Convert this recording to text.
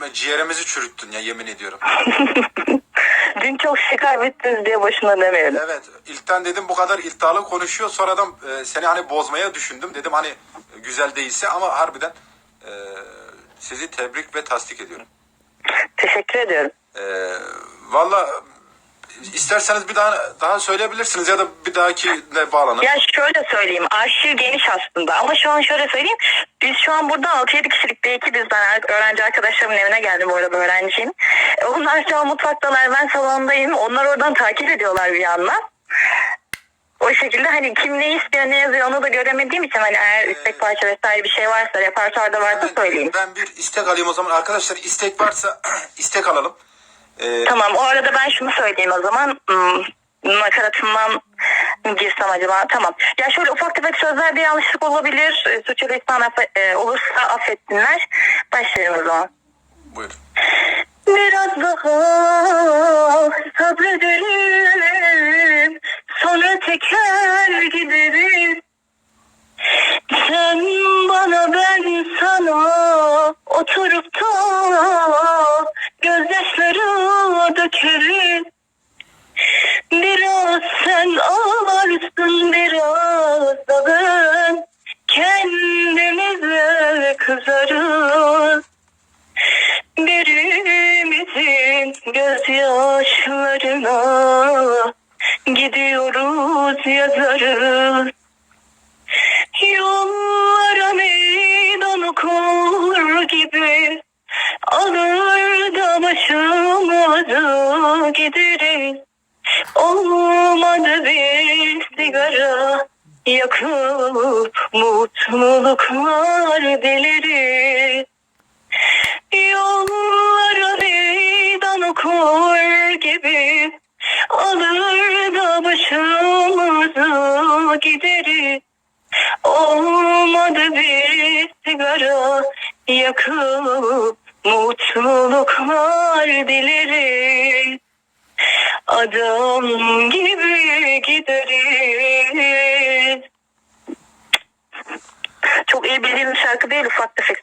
benim ciğerimizi çürüttün ya yemin ediyorum. Dün çok şey kaybettiniz diye boşuna demiyorum. Evet ilkten dedim bu kadar iddialı konuşuyor sonradan e, seni hani bozmaya düşündüm dedim hani e, güzel değilse ama harbiden e, sizi tebrik ve tasdik ediyorum. Teşekkür ediyorum. E, Valla isterseniz bir daha daha söyleyebilirsiniz ya da bir dahakine bağlanın. Ya şöyle söyleyeyim arşiv geniş aslında ama şu an şöyle söyleyeyim biz şu an burada 6-7 kişilik bir ekibiz ben öğrenci arkadaşlarımın evine geldim bu arada öğrenciyim. E, Onlar şu an mutfaktalar ben salondayım onlar oradan takip ediyorlar bir yandan. O şekilde hani kim ne istiyor ne yazıyor onu da göremediğim için hani eğer istek parça vesaire bir şey varsa repertuarda varsa Ben, söyleyeyim. ben bir istek alayım o zaman arkadaşlar istek varsa istek alalım. E, Tamam o arada ben şunu söyleyeyim o zaman. Hmm, nakaratımdan mı girsem acaba? Tamam. Ya şöyle ufak tefek sözlerde yanlışlık olabilir. E, Suç ya da ihsan e, olursa affetsinler. Başlayalım o zaman. buyurun. Biraz daha sabredelim. Sonra teker giderim. Sen bana ben sana oturup gözyaşları dökerim. Biraz sen ağlarsın biraz da ben kendimize kızarız. Birimizin gözyaşlarına gidiyoruz yazarız. Gideriz. Olmadı bir sigara yakıp mutluluklar deliriz. Yollara meydan okur gibi alır da başımızı gideriz. Olmadı bir sigara yakıp mutluluklar dileriz. Adam gibi gideriz. Çok iyi bildiğim bir şarkı değil ufak tefek